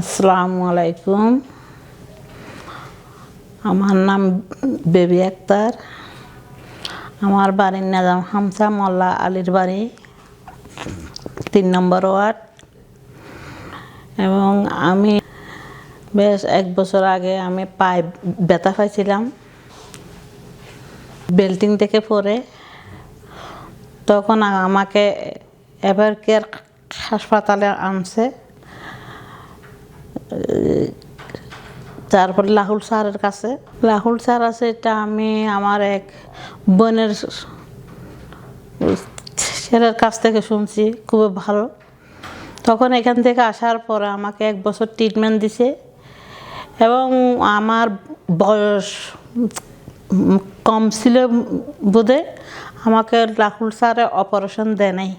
আসসালামু আলাইকুম। আমার নাম বেবি আক্তার। আমার বাড়ির নাজাম হামসা মোল্লা আলীর বাড়ি, তিন নম্বর ওয়ার্ড। এবং আমি বেশ এক বছর আগে আমি পায়ে ব্যথা পাইছিলাম, বেল্টিং থেকে পরে তখন আমাকে এভার কেয়ার হাসপাতালে আনছে। তারপর রাহুল স্যারের কাছে। রাহুল স্যার আছে, এটা আমি আমার এক বোনের ছেলের কাছ থেকে শুনছি, খুবই ভালো। তখন এখান থেকে আসার পরে আমাকে এক বছর ট্রিটমেন্ট দিছে এবং আমার বয়স কম ছিল বোধে আমাকে রাহুল স্যারে অপারেশন দেয় নাই।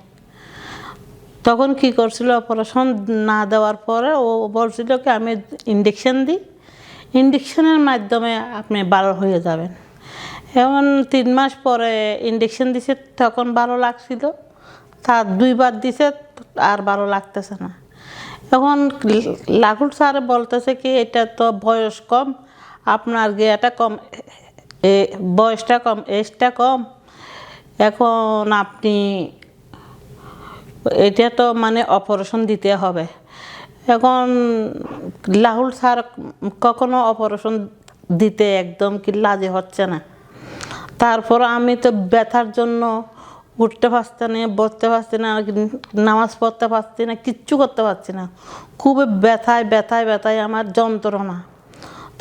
তখন কি করছিল, অপারেশন না দেওয়ার পরে ও বলছিল কি, আমি ইঞ্জেকশন দিই। ইঞ্জেকশনের মাধ্যমে আপনি ভালো হয়ে যাবেন। এখন তিন মাস পরে ইঞ্জেকশন দিছে, তখন ভালো লাগছিল। তার দুইবার দিছে, আর ভালো লাগতেছে না। এখন লাগুল স্যার বলতেছে কি, এটা তো বয়স কম, আপনার গিয়াটা কম বয়সটা কম, এজটা কম। এখন আপনি এটা তো মানে অপারেশন দিতে হবে। এখন রাহুল স্যার কখনো অপারেশন দিতে একদম কি লাজে হচ্ছে না। তারপর আমি তো ব্যথার জন্য উঠতে পারছি না, বসতে পারছি না, নামাজ পড়তে পারছি না, কিচ্ছু করতে পারছি না। খুবই ব্যথায় ব্যথায় ব্যথায় আমার যন্ত্রণা।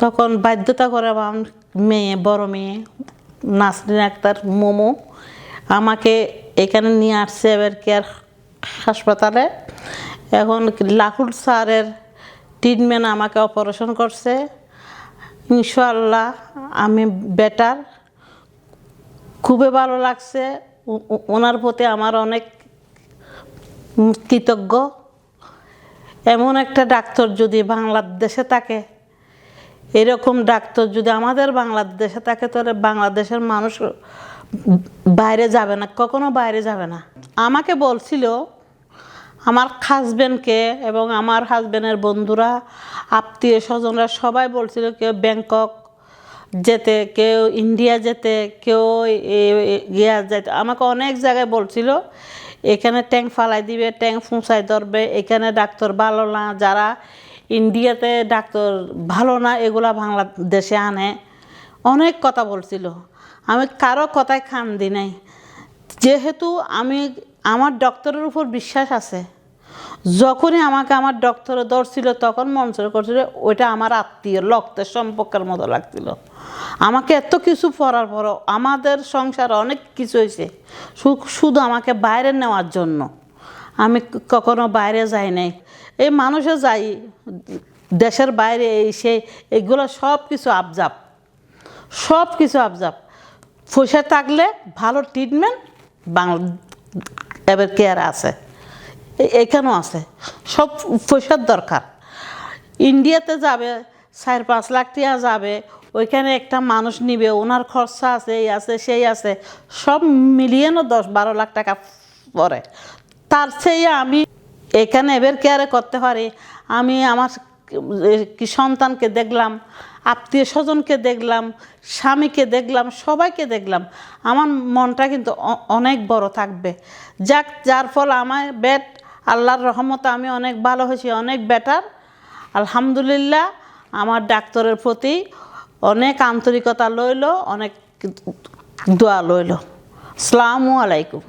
তখন বাধ্যতা করে আমার মেয়ে, বড় মেয়ে, নাসরিন আক্তার মোমো আমাকে এখানে নিয়ে আসছে এবার কেয়ার হাসপাতালে। এখন লাকুল স্যারের ট্রিটমেন্ট আমাকে অপারেশন করছে। ইনশাল্লাহ আমি বেটার খুবই ভালো লাগছে। ওনার প্রতি আমার অনেক কৃতজ্ঞ। এমন একটা ডাক্তার যদি বাংলাদেশে থাকে, এরকম ডাক্তার যদি আমাদের বাংলাদেশে থাকে, তাহলে বাংলাদেশের মানুষ বাইরে যাবে না, কখনো বাইরে যাবে না। আমাকে বলছিল আমার হাজব্যান্ডকে এবং আমার হাজব্যান্ডের বন্ধুরা, আত্মীয় স্বজনরা সবাই বলছিল কেউ ব্যাংকক যেতে, কেউ ইন্ডিয়া যেতে, কেউ এ- যেতে আমাকে অনেক জায়গায় বলছিল, এখানে ট্যাঙ্ক ফালাই দিবে, ট্যাঙ্ক ফুঁসাই ধরবে, এখানে ডাক্তার ভালো না, যারা ইন্ডিয়াতে ডাক্তার ভালো না, এগুলা বাংলাদেশে আনে। অনেক কথা বলছিল। আমি কারও কথায় খান দি নাই। যেহেতু আমি, আমার ডক্টরের উপর বিশ্বাস আছে। যখনই আমাকে আমার ডক্টরে ধরছিল, তখন মনসুর করছিল ওইটা আমার আত্মীয় রক্তের সম্পর্কের মতো লাগছিল। আমাকে এত কিছু পড়ার পরও আমাদের সংসার অনেক কিছু হয়েছে। শুধু আমাকে বাইরে নেওয়ার জন্য। আমি কখনো বাইরে যাই নাই। এই মানুষে যাই, দেশের বাইরে এই সেই, এগুলো সব কিছু আবজাব। সব কিছু আবজাব। পয়সা থাকলে ভালো ট্রিটমেন্ট বাংলা এবার কেয়ার আছে। এখানেও আছে। সব পয়সার দরকার। ইন্ডিয়াতে যাবে, চার পাঁচ লাখ টাকা যাবে, ওইখানে একটা মানুষ নিবে, ওনার খরচা আছে, এই আছে, সেই আছে, সব মিলিয়েনও দশ বারো লাখ টাকা পরে তার চেয়ে আমি এখানে এবার কেয়ারে করতে পারি। আমি আমার কি সন্তানকে দেখলাম, আত্মীয় স্বজনকে দেখলাম, স্বামীকে দেখলাম, সবাইকে দেখলাম। আমার মনটা কিন্তু অনেক বড় থাকবে। যাক, যার ফল আমার বেট আল্লাহর রহমত আমি অনেক ভালো হয়েছি, অনেক বেটার আলহামদুলিল্লাহ, আমার ডাক্তারের প্রতি অনেক আন্তরিকতা লইল, অনেক দোয়া লইল। আসসালামু আলাইকুম।